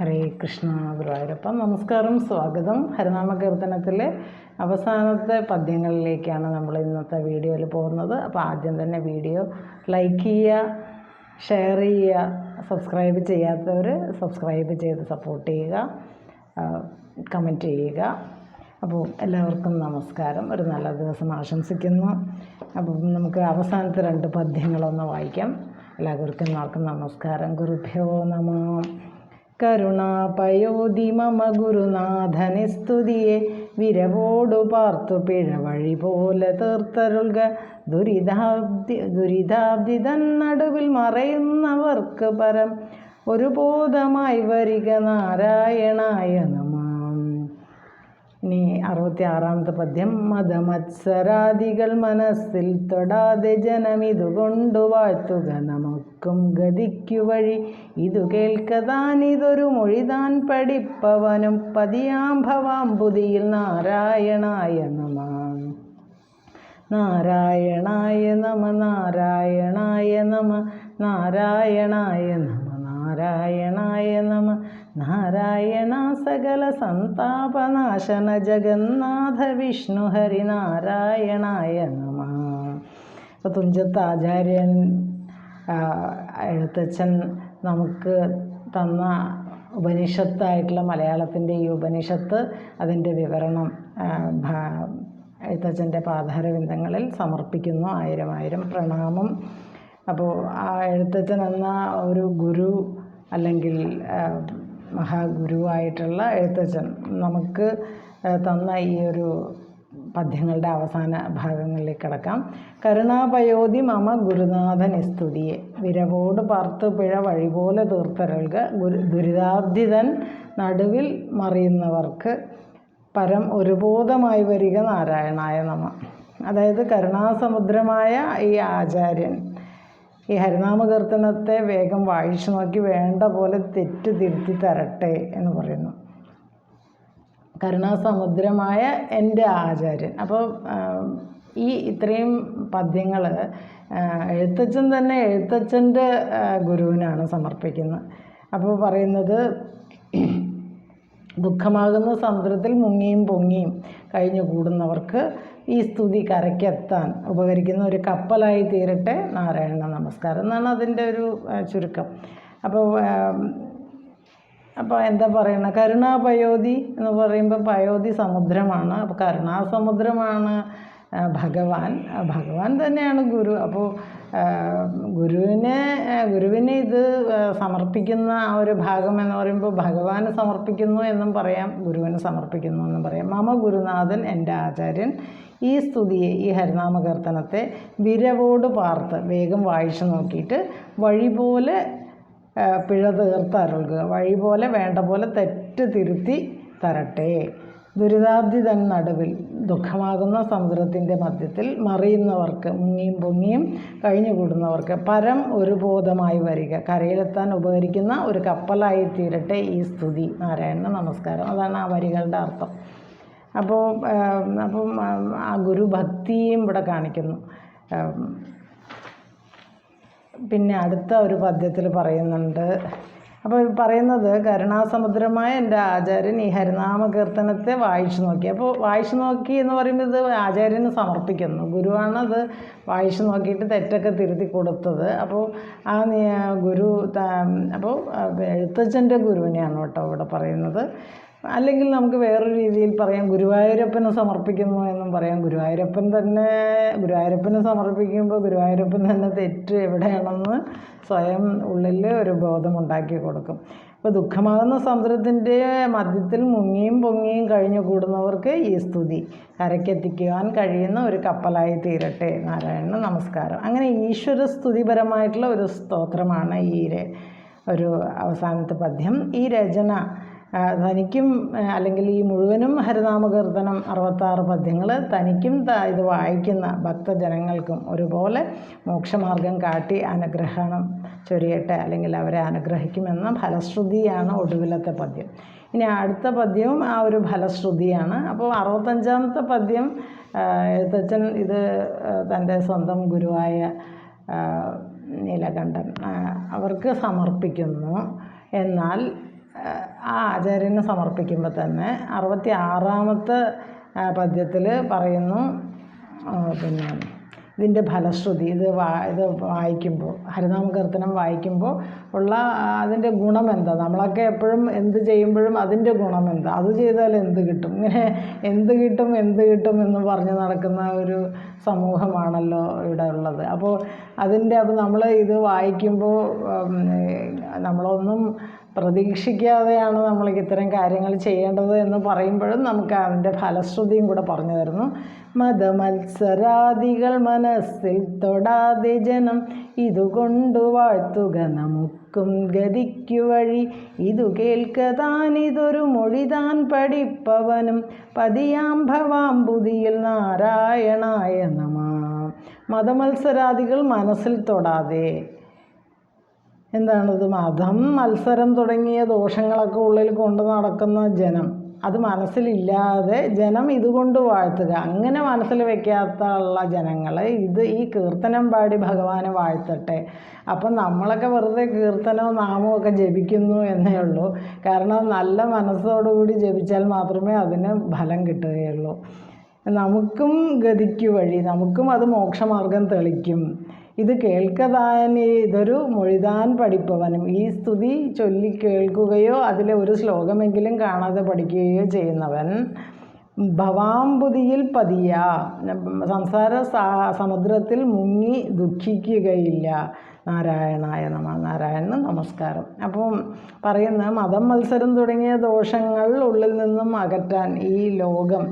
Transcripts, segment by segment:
ഹരേ കൃഷ്ണ ഗുരുവായൂരപ്പ. നമസ്കാരം സ്വാഗതം. ഹരിനാമ കീർത്തനത്തിലെ അവസാനത്തെ പദ്യങ്ങളിലേക്കാണ് നമ്മൾ ഇന്നത്തെ വീഡിയോയിൽ പോകുന്നത്. അപ്പോൾ ആദ്യം തന്നെ വീഡിയോ ലൈക്ക് ചെയ്യുക ഷെയർ ചെയ്യുക സബ്സ്ക്രൈബ് ചെയ്യാത്തവർ സബ്സ്ക്രൈബ് ചെയ്ത് സപ്പോർട്ട് ചെയ്യുക കമന്റ് ചെയ്യുക. അപ്പോൾ എല്ലാവർക്കും നമസ്കാരം. ഒരു നല്ല ദിവസം ആശംസിക്കുന്നു. അപ്പം നമുക്ക് അവസാനത്തെ രണ്ട് പദ്യങ്ങളൊന്ന് വായിക്കാം. എല്ലാവർക്കും എല്ലാവർക്കും നമസ്കാരം. ഗുരുഭ്യോ നമ. കരുണാപയോധി മമ ഗുരുനാഥനെ സ്തുതിയെ. വിരവോടു പാർത്തു പിഴവഴി പോലെ തീർത്തരുൾക. ദുരിതാബ്ദി ദുരിതാബ്ദി തൻ നടുവിൽ മറയുന്നവർക്ക് പരം. ഒരു ബോധമായി വരിക നാരായണായ നമാം ഇനി അറുപത്തി ആറാമത്തെ പദ്യം മതമത്സരാദികൾ മനസ്സിൽ തൊടാതെ ജനമിതുകൊണ്ടു വാഴ്ത്തുക. നമുക്കും ഗതിക്കു വഴി ഇതു കേൾക്കതാനിതൊരു മൊഴിതാൻ പഠിപ്പവനും പതിയാം ഭവാംബുതിയിൽ നാരായണായ നമ. നാരായണായ നമ നാരായണായ നമ നാരായണായ നമ നാരായണായ നമ. നാരായണ സകല സന്താപനാശന ജഗന്നാഥ വിഷ്ണു ഹരി നാരായണായ നമ. അപ്പോൾ തുഞ്ചത്ത് ആചാര്യൻ എഴുത്തച്ഛൻ നമുക്ക് തന്ന ഉപനിഷത്തായിട്ടുള്ള മലയാളത്തിന്റെ ഈ ഉപനിഷത്ത് അതിന്റെ വിവരണം എഴുത്തച്ഛന്റെ പാതാരവിന്ദങ്ങളിൽ സമർപ്പിക്കുന്നു. ആയിരം ആയിരം പ്രണാമം. അപ്പോൾ ആ എഴുത്തച്ഛൻ എന്ന ഒരു ഗുരു അല്ലെങ്കിൽ മഹാഗുരുവായിട്ടുള്ള എഴുത്തച്ഛൻ. നമുക്ക് തന്ന ഈ ഒരു പദ്യങ്ങളുടെ അവസാന ഭാഗങ്ങളിലേക്ക് കിടക്കാം. കരുണാപയോധി മമ ഗുരുനാഥൻ സ്തുതിയെ. വിരവോട് പാർത്ത് പിഴ വഴിപോലെ തീർത്തരൽക ഗുരു ദുരിതാർദ്ധിതൻ നടുവിൽ മറിയുന്നവർക്ക് പരം ഒരുബോധമായി വരിക നാരായണായ നമ. അതായത് കരുണാസമുദ്രമായ ഈ ആചാര്യൻ ഈ ഹരിനാമകീർത്തനത്തെ വേഗം വായിച്ചു നോക്കി വേണ്ട പോലെ തെറ്റ് തിരുത്തി തരട്ടെ എന്ന് പറയുന്നു. കരുണാസമുദ്രമായ എന്റെ ആചാര്യൻ. അപ്പോൾ ഈ ഇത്രയും പദ്യങ്ങൾ എഴുത്തച്ഛൻ തന്നെ എഴുത്തച്ഛന്റെ ഗുരുവിനാണ് സമർപ്പിക്കുന്നത്. അപ്പോൾ പറയുന്നത് ദുഃഖമാകുന്ന സമുദ്രത്തിൽ മുങ്ങിയും പൊങ്ങിയും കഴിഞ്ഞു കൂടുന്നവർക്ക് ഈ സ്തുതി കരയ്ക്കെത്താൻ ഉപകരിക്കുന്ന ഒരു കപ്പലായി തീരട്ടെ നാരായണ നമസ്കാരം. എന്നാണ് അതിന്റെ ഒരു ചുരുക്കം. അപ്പോൾ അപ്പോൾ എന്താ പറയണ? കരുണാപയോധി എന്ന് പറയുമ്പോൾ പയോധി സമുദ്രമാണ്. അപ്പോൾ കരുണാസമുദ്രമാണ്. ഭഗവാൻ ഭഗവാൻ തന്നെയാണ് ഗുരു. അപ്പോൾ ഗുരുവിനെ ഗുരുവിനെ ഇത് സമർപ്പിക്കുന്ന ആ ഒരു ഭാഗം എന്ന് പറയുമ്പോൾ ഭഗവാന് സമർപ്പിക്കുന്നു എന്നും പറയാം ഗുരുവിന് സമർപ്പിക്കുന്നു എന്നും പറയാം. മമ ഗുരുനാഥൻ എന്റെ ആചാര്യൻ. ഈ സ്തുതിയെ ഈ ഹരിനാമകീർത്തനത്തെ വിരവോട് പാർത്ത് വേഗം വായിച്ചു നോക്കിയിട്ട് വഴി പോലെ പിഴ തീർത്ത് അരുൾക്കുക വഴി പോലെ വേണ്ട പോലെ തെറ്റ് തിരുത്തി തരട്ടെ. ദുരിതാബ്ദി തൻ നടുവിൽ ദുഃഖമാകുന്ന സമുദ്രത്തിന്റെ മധ്യത്തിൽ മറിയുന്നവർക്ക് മുങ്ങിയും പൊങ്ങിയും കഴിഞ്ഞുകൂടുന്നവർക്ക് പരം ഒരു ബോധമായി വരിക. കരയിലെത്താൻ ഉപകരിക്കുന്ന ഒരു കപ്പലായി തീരട്ടെ ഈ സ്തുതി. നാരായണ നമസ്കാരം. അതാണ് ആ വരികളുടെ അർത്ഥം. അപ്പോൾ അപ്പം ആ ഗുരുഭക്തിയും ഇവിടെ കാണിക്കുന്നു. പിന്നെ അടുത്ത ഒരു പദ്യത്തിൽ പറയുന്നുണ്ട് അപ്പോൾ പറയുന്നത് കരുണാസമുദ്രമായ എന്റെ ആചാര്യൻ ഈ ഹരിനാമ കീർത്തനത്തെ വായിച്ചു നോക്കി. അപ്പോൾ വായിച്ചു നോക്കി എന്ന് പറയുമ്പോൾ ഇത് ആചാര്യന് സമർപ്പിക്കുന്നു. ഗുരുവാണത് വായിച്ചു നോക്കിയിട്ട് തെറ്റൊക്കെ തിരുത്തി കൊടുത്തത്. അപ്പോൾ ആ ഗുരു അപ്പോൾ എഴുത്തച്ഛന്റെ ഗുരുവിനെയാണ് കേട്ടോ ഇവിടെ പറയുന്നത്. അല്ലെങ്കിൽ നമുക്ക് വേറൊരു രീതിയിൽ പറയാം ഗുരുവായൂരപ്പന് സമർപ്പിക്കുന്നു എന്നും പറയാം. ഗുരുവായൂരപ്പൻ തന്നെ ഗുരുവായൂരപ്പന് സമർപ്പിക്കുമ്പോൾ ഗുരുവായൂരപ്പൻ തന്നെ തെറ്റ് എവിടെയാണെന്ന് സ്വയം ഉള്ളിൽ ഒരു ബോധമുണ്ടാക്കി കൊടുക്കും. അപ്പോൾ ദുഃഖമാകുന്ന സമുദ്രത്തിന്റെ മധ്യത്തിൽ മുങ്ങിയും പൊങ്ങിയും കഴിഞ്ഞു കൂടുന്നവർക്ക് ഈ സ്തുതി. കരയ്ക്കെത്തിക്കുവാൻ കഴിയുന്ന ഒരു കപ്പലായി തീരട്ടെ. നാരായണ നമസ്കാരം. അങ്ങനെ ഈശ്വര സ്തുതിപരമായിട്ടുള്ള ഒരു സ്തോത്രമാണ് ഈ ഒരു അവസാനത്തെ പദ്യം. ഈ രചന തനിക്കും അല്ലെങ്കിൽ ഈ മുഴുവനും ഹരിനാമകീർത്തനം അറുപത്താറ് പദ്യങ്ങൾ തനിക്കും ഇത് വായിക്കുന്ന ഭക്തജനങ്ങൾക്കും ഒരുപോലെ മോക്ഷമാർഗം കാട്ടി അനുഗ്രഹണം ചൊരിയട്ടെ അല്ലെങ്കിൽ അവരെ അനുഗ്രഹിക്കുമെന്ന ഫലശ്രുതിയാണ് ഒടുവിലത്തെ പദ്യം. ഇനി അടുത്ത പദ്യവും ആ ഒരു ഫലശ്രുതിയാണ്. അപ്പോൾ അറുപത്തഞ്ചാമത്തെ പദ്യം എഴുത്തച്ഛൻ ഇത് തന്റെ സ്വന്തം ഗുരുവായ നീലകണ്ഠൻ അവർക്ക് സമർപ്പിക്കുന്നു. എന്നാൽ ആ ആചാര്യന് സമർപ്പിക്കുമ്പോൾ തന്നെ അറുപത്തി ആറാമത്തെ പദ്യത്തിൽ പറയുന്നു പിന്നെ ഇതിന്റെ ഫലശ്രുതി ഇത് വാ ഇത് വായിക്കുമ്പോൾ ഹരിനാമ കീർത്തനം വായിക്കുമ്പോൾ ഉള്ള അതിന്റെ ഗുണം എന്താ? നമ്മളൊക്കെ എപ്പോഴും എന്ത് ചെയ്യുമ്പോഴും അതിന്റെ ഗുണം എന്താ? അത് ചെയ്താൽ എന്ത് കിട്ടും? ഇങ്ങനെ എന്ത് കിട്ടും എന്ത് കിട്ടും എന്ന് പറഞ്ഞ് നടക്കുന്ന ഒരു സമൂഹമാണല്ലോ ഇവിടെ ഉള്ളത്. അപ്പോൾ അതിന്റെ അപ്പോൾ നമ്മൾ ഇത് വായിക്കുമ്പോൾ നമ്മളൊന്നും പ്രതീക്ഷിക്കാതെയാണ് നമ്മൾക്ക് ഇത്തരം കാര്യങ്ങൾ ചെയ്യേണ്ടത് എന്ന് പറയുമ്പോഴും നമുക്ക് അതിന്റെ ഫലശ്രുതിയും കൂടെ പറഞ്ഞു തരുന്നു. മതമത്സരാദികൾ മനസ്സിൽ തൊടാതെ ജനം ഇതുകൊണ്ടു വാഴ്ത്തുക നമുക്കും ഗതിക്കു വഴി. ഇതു കേൾക്കതാനിതൊരു മൊഴിതാൻ പഠിപ്പവനും പതിയാം ഭവാംബുതിയിൽ നാരായണായ നമ. മതമത്സരാദികൾ മനസ്സിൽ തൊടാതെ എന്താണിത്? മതം മത്സരം തുടങ്ങിയ ദോഷങ്ങളൊക്കെ ഉള്ളിൽ കൊണ്ട് നടക്കുന്ന ജനം. അത് മനസ്സിലില്ലാതെ ജനം ഇതുകൊണ്ട് വാഴ്ത്തുക. അങ്ങനെ മനസ്സിൽ വെക്കാത്ത ഉള്ള ജനങ്ങൾ ഇത് ഈ കീർത്തനം പാടി ഭഗവാനെ വാഴ്ത്തട്ടെ. അപ്പം നമ്മളൊക്കെ വെറുതെ കീർത്തനവും നാമവും ഒക്കെ ജപിക്കുന്നു എന്നേ ഉള്ളൂ. കാരണം നല്ല മനസ്സോടുകൂടി ജപിച്ചാൽ മാത്രമേ അതിന് ഫലം കിട്ടുകയുള്ളൂ. നമുക്കും ഗതിക്ക് വഴി നമുക്കും അത് മോക്ഷമാർഗം തെളിക്കും. ഇത് കേൾക്കതാൻ ഇതൊരു മൊഴിതാൻ പഠിപ്പവനും. ഈ സ്തുതി ചൊല്ലി കേൾക്കുകയോ അതിലെ ഒരു ശ്ലോകമെങ്കിലും കാണാതെ പഠിക്കുകയോ ചെയ്യുന്നവൻ ഭവാംബുതിയിൽ പതിയ. സംസാര സമുദ്രത്തിൽ മുങ്ങി ദുഃഖിക്കുകയില്ല. നാരായണായ നമ നാരായണന് നമസ്കാരം. അപ്പം പറയുന്ന മതം മത്സരം തുടങ്ങിയ ദോഷങ്ങൾ ഉള്ളിൽ നിന്നും അകറ്റാൻ ഈ ലോകം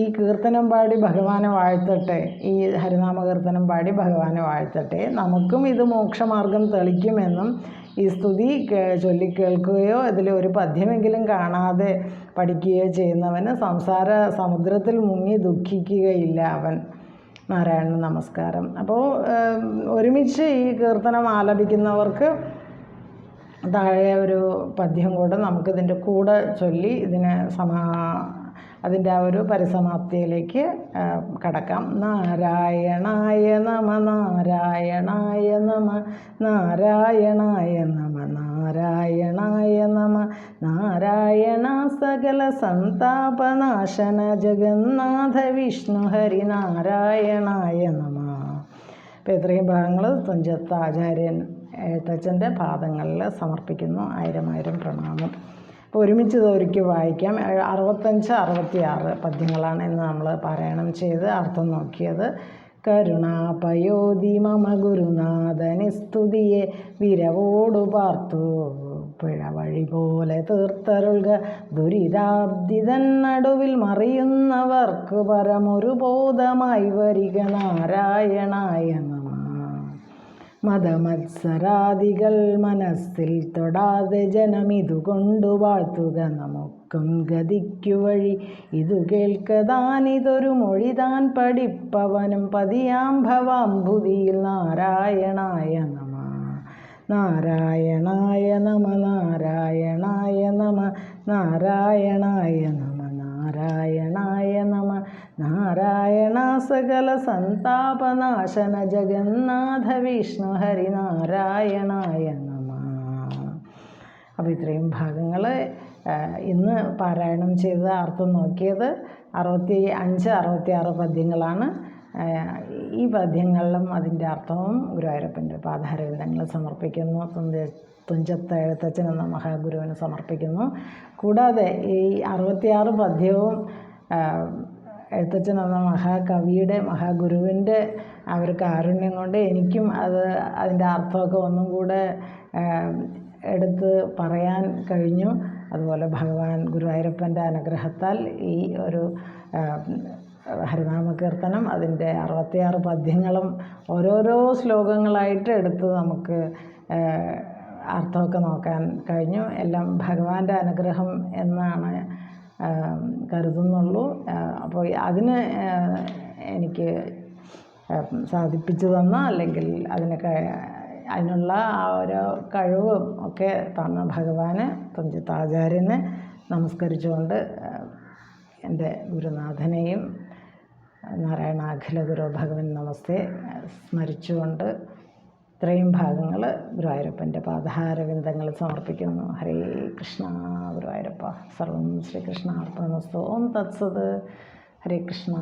ഈ കീർത്തനം പാടി ഭഗവാനെ വാഴ്ത്തട്ടെ ഈ ഹരിനാമ കീർത്തനം പാടി ഭഗവാനെ വാഴ്ത്തട്ടെ നമുക്കും ഇത് മോക്ഷമാർഗം തെളിക്കുമെന്നും ഈ സ്തുതി ചൊല്ലിക്കേൾക്കുകയോ ഇതിൽ ഒരു പദ്യമെങ്കിലും കാണാതെ പഠിക്കുകയോ ചെയ്യുന്നവന് സംസാര സമുദ്രത്തിൽ മുങ്ങി ദുഃഖിക്കുകയില്ല അവൻ. നാരായണ നമസ്കാരം. അപ്പോൾ ഒരുമിച്ച് ഈ കീർത്തനം ആലപിക്കുന്നവർക്ക് താഴെ ഒരു പദ്യം കൂടെ നമുക്കിതിന്റെ കൂടെ ചൊല്ലി ഇതിനെ സമാ അതിന്റെ ആ ഒരു പരിസമാപ്തിയിലേക്ക് കടക്കാം. നാരായണായ നമ നാരായണായ നമ നാരായണായ നമ നാരായണായ നമ നാരായണ സകല സന്താപനാശന ജഗന്നാഥ വിഷ്ണു ഹരി നാരായണായ നമ. അപ്പോൾ ഇത്രയും ഭാഗങ്ങൾ തുഞ്ചത്ത് ആചാര്യൻ എഴുത്തച്ഛന്റെ പാദങ്ങളിൽ സമർപ്പിക്കുന്നു. ആയിരം ആയിരം പ്രണാമം. അപ്പോൾ ഒരുമിച്ച് ഒരുക്കി വായിക്കാം. അറുപത്തഞ്ച് അറുപത്തിയാറ് പദ്യങ്ങളാണ് ഇന്ന് നമ്മൾ പാരായണം ചെയ്ത് അർത്ഥം നോക്കിയത്. കരുണാപയോധി മമ ഗുരുനാഥനി സ്തുതിയെ വിരവോടു പാർത്തു. പിഴ വഴി പോലെ തീർത്തരുൾക ദുരിതാബ്ദിതൻ നടുവിൽ മറിയുന്നവർക്ക് പരമൊരു ബോധമായി വരിക നാരായണായ നമ മതമത്സരാദികൾ മനസ്സിൽ തൊടാതെ ജനമിതുകൊണ്ടു വാഴ്ത്തുക നമുക്കും ഗതിക്കു വഴി. ഇതു കേൾക്കതാനിതൊരു മൊഴിതാൻ പഠിപ്പവനും പതിയാം നമ നാരായണായ നമ. നാരായണായ നമ നാരായണായ നമ നാരായണായ നമ. നാരായണ സകല സന്താപനാശന ജഗന്നാഥ വിഷ്ണു ഹരി നാരായണായ നമ. അപ്പോൾ ഇത്രയും ഭാഗങ്ങൾ ഇന്ന് പാരായണം ചെയ്ത് അർത്ഥം നോക്കിയത് അറുപത്തി അഞ്ച് അറുപത്തി ആറ് പദ്യങ്ങളാണ് ഈ പദ്യങ്ങളിലും അതിന്റെ അർത്ഥവും ഗുരുവായൂരപ്പന്റെ പാദാരവിന്ദങ്ങൾ സമർപ്പിക്കുന്നു. തുഞ്ച തുഞ്ചത്ത് എഴുത്തച്ഛൻ എന്ന മഹാഗുരുവിന് സമർപ്പിക്കുന്നു. കൂടാതെ ഈ അറുപത്തിയാറ് പദ്യവും എഴുത്തച്ഛൻ എന്ന മഹാകവിയുടെ മഹാഗുരുവിന്റെ ആ ഒരു കാരുണ്യം കൊണ്ട് എനിക്കും അത് അതിന്റെ അർത്ഥമൊക്കെ ഒന്നും കൂടെ എടുത്ത് പറയാൻ കഴിഞ്ഞു. അതുപോലെ ഭഗവാൻ ഗുരുവായൂരപ്പന്റെ അനുഗ്രഹത്താൽ ഈ ഒരു ഹരിനാമ കീർത്തനം അതിന്റെ അറുപത്തിയാറ് പദ്യങ്ങളും ഓരോരോ ശ്ലോകങ്ങളായിട്ട് എടുത്ത് നമുക്ക് അർത്ഥമൊക്കെ നോക്കാൻ കഴിഞ്ഞു. എല്ലാം ഭഗവാന്റെ അനുഗ്രഹം എന്നാണ് കരുതുന്നുള്ളൂ. അപ്പോൾ അതിന് എനിക്ക് സാധിപ്പിച്ചു തന്ന അല്ലെങ്കിൽ അതിനൊക്കെ അതിനുള്ള ആ ഒരു കഴിവും ഒക്കെ തന്ന ഭഗവാന് തുഞ്ചത്ത് നമസ്കരിച്ചുകൊണ്ട് എന്റെ ഗുരുനാഥനെയും നാരായണ അഖില ഗുരു ഭഗവൻ നമസ്തേ സ്മരിച്ചുകൊണ്ട് ഇത്രയും ഭാഗങ്ങൾ ഗുരുവായൂരപ്പന്റെ പാദഹാരവിന്ദങ്ങൾ സമർപ്പിക്കുന്നു. ഹരേ കൃഷ്ണ ഗുരുവായൂരപ്പ. സർവം ശ്രീകൃഷ്ണ അർപ്പണമസ്തു ഓം തത്സത്. ഹരേ കൃഷ്ണ.